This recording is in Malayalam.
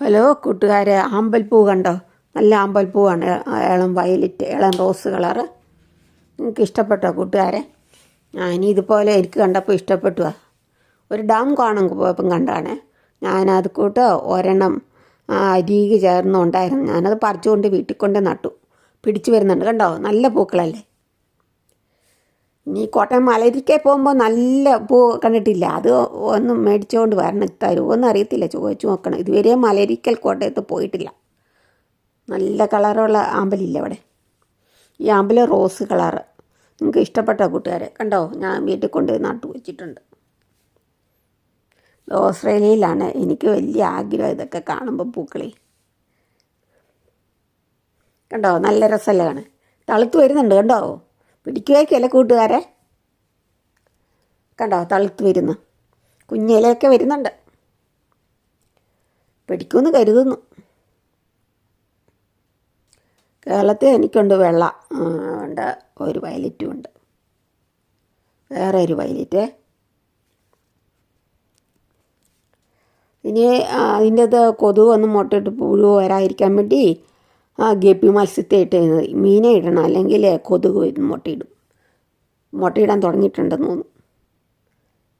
ഹലോ കൂട്ടുകാരെ ആമ്പൽപ്പൂ കണ്ടോ? നല്ല ആമ്പൽപ്പൂവാണ്. ഇളം വയലറ്റ് ഇളം റോസ് കളറ്. നിങ്ങൾക്ക് ഇഷ്ടപ്പെട്ടോ കൂട്ടുകാരെ ഞാൻ ഇതുപോലെ എനിക്ക് കണ്ടപ്പോൾ ഇഷ്ടപ്പെട്ടു ഒരു ഡാം കാണും പോയപ്പം കണ്ടാണ്. ഞാനത് കൂട്ട് ഒരെണ്ണം അരികെ ചേർന്നുണ്ടായിരുന്നു. ഞാനത് പറിച്ചുകൊണ്ട് വീട്ടിൽ കൊണ്ട് നട്ടു. പിടിച്ചു വരുന്നുണ്ട്. കണ്ടോ? നല്ല പൂക്കളല്ലേ? ഇനി കോട്ടയം മലരിക്കെ പോകുമ്പോൾ നല്ല പൂ കണ്ടിട്ടില്ല. അത് ഒന്ന് മേടിച്ചുകൊണ്ട് വരണം. തരുമോന്ന് അറിയത്തില്ല. ചോദിച്ചു നോക്കണം. ഇതുവരെ മലരിക്കൽ കോട്ടയത്ത് പോയിട്ടില്ല. നല്ല കളറുള്ള ആമ്പലില്ല അവിടെ. ഈ ആമ്പൽ റോസ് കളറ്. നിങ്ങൾക്ക് ഇഷ്ടപ്പെട്ട കൂട്ടുകാരെ കണ്ടോ? ഞാൻ വീട്ടിൽ കൊണ്ട് നട്ടു വെച്ചിട്ടുണ്ട്. ഓസ്ട്രേലിയയിലാണ്. എനിക്ക് വലിയ ആഗ്രഹം ഇതൊക്കെ കാണുമ്പോൾ പൂക്കളെ. കണ്ടോ? നല്ല രസമല്ലേ തളുത്ത് വരുന്നുണ്ട് കണ്ടോ? പിടിക്കുവായിരിക്കല്ലേ കൂട്ടുകാരെ? കണ്ടോ തളുത്ത് വരുന്നു. കുഞ്ഞിലൊക്കെ വരുന്നുണ്ട്. പിടിക്കുമെന്ന് കരുതുന്നു. കേരളത്തിൽ എനിക്കുണ്ട് വെള്ള ഉണ്ട് ഒരു വയലറ്റും ഉണ്ട്. വേറെ ഒരു വയലറ്റ്. ഇനി അതിന്റെ അതിന്റെത് കൊതുക് ഒന്ന് മുട്ടയിട്ട് പുഴു വരാതിരിക്കാൻ വേണ്ടി ആ ഗപ്പി മത്സ്യത്തെ ഇട്ട് മീനെ ഇടണം അല്ലെങ്കിൽ കൊതുക് മുട്ടയിടും മുട്ടയിടാൻ തുടങ്ങിയിട്ടുണ്ടെന്ന് തോന്നുന്നു.